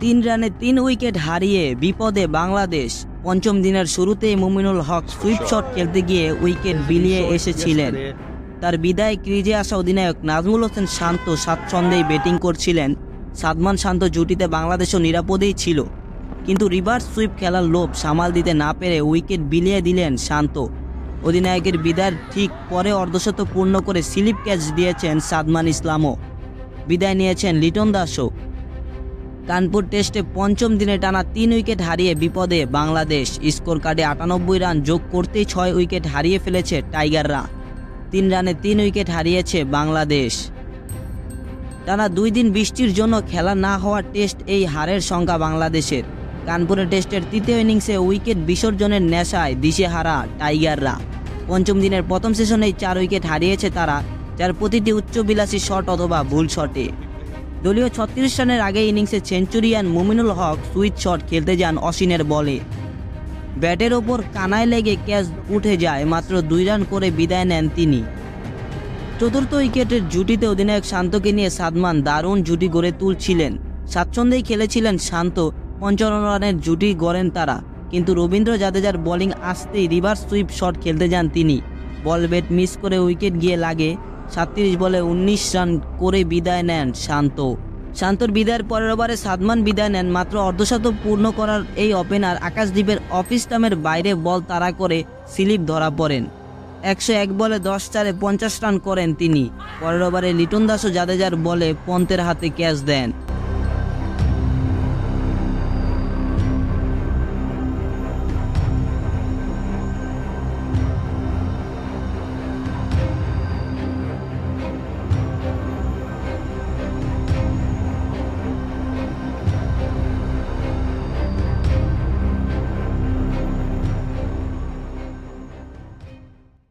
তিন রানে তিন উইকেট হারিয়ে বিপদে বাংলাদেশ। পঞ্চম দিনের শুরুতেই মুমিনুল হক সুইপ শট খেলতে গিয়ে উইকেট বিলিয়ে এসেছিলেন। তার বিদায় ক্রিজে আসা অধিনায়ক নাজমুল হোসেন শান্ত স্বাচ্ছন্দ্যেই ব্যাটিং করছিলেন। সাদমান শান্ত জুটিতে বাংলাদেশও নিরাপদেই ছিল। কিন্তু রিভার্স সুইপ খেলার লোভ সামাল দিতে না পেরে উইকেট বিলিয়ে দিলেন শান্ত। অধিনায়কের বিদায়ের ঠিক পরে অর্ধশত পূর্ণ করে স্লিপ ক্যাচ দিয়েছেন সাদমান ইসলামও। বিদায় নিয়েছেন লিটন দাসও। কানপুর টেস্টে পঞ্চম দিনে টানা তিন উইকেট হারিয়ে বিপদে বাংলাদেশ। স্কোর কার্ডে আটানব্বই রান যোগ করতেই ছয় উইকেট হারিয়ে ফেলেছে টাইগাররা। তিন রানে তিন উইকেট হারিয়েছে বাংলাদেশ। টানা দুই দিন বৃষ্টির জন্য খেলা না হওয়া টেস্ট এই হারের সংখ্যা বাংলাদেশের। কানপুরের টেস্টের তৃতীয় ইনিংসে উইকেট বিসর্জনের নেশায় দিশেহারা টাইগাররা। পঞ্চম দিনের প্রথম সেশনেই চার উইকেট হারিয়েছে তারা, যার প্রতিটি উচ্চবিলাসী শট অথবা ভুল শটে। দলীয় ছত্রিশ রানের আগে ইনিংসে centurion Mominul Haque switch shot খেলতে যান অসিনের বলে। ব্যাটের ওপর কানায় লেগে ক্যাচ উঠে যায় মাত্র দুই রান করে বিদায় নেন তিনি। চতুর্থ উইকেটের জুটিতে অধিনায়ক শান্তকে নিয়ে সাদমান দারুণ জুটি গড়ে তুলছিলেন। স্বাচ্ছন্দ্যেই খেলেছিলেন শান্ত পঞ্চান্ন রানের জুটি গড়েন তারা। কিন্তু রবীন্দ্র জাদেজার বোলিং আসতেই রিভার্স সুইপ শট খেলতে যান তিনি। বল বেট মিস করে উইকেট গিয়ে লাগে। সাতত্রিশ বলে উনিশ রান করে বিদায় নেন শান্ত। শান্তর বিদায়ের পরের ওভারে সাদমান বিদায় নেন। মাত্র অর্ধশত পূর্ণ করার এই ওপেনার আকাশদ্বীপের অফিস টামের বাইরে বল তাড়া করে স্লিপ ধরা পড়েন। একশো এক বলে দশ চারে পঞ্চাশ রান করেন তিনি। পরের ওভারে লিটন দাসও জাদেজার বলে পন্তের হাতে ক্যাচ দেন।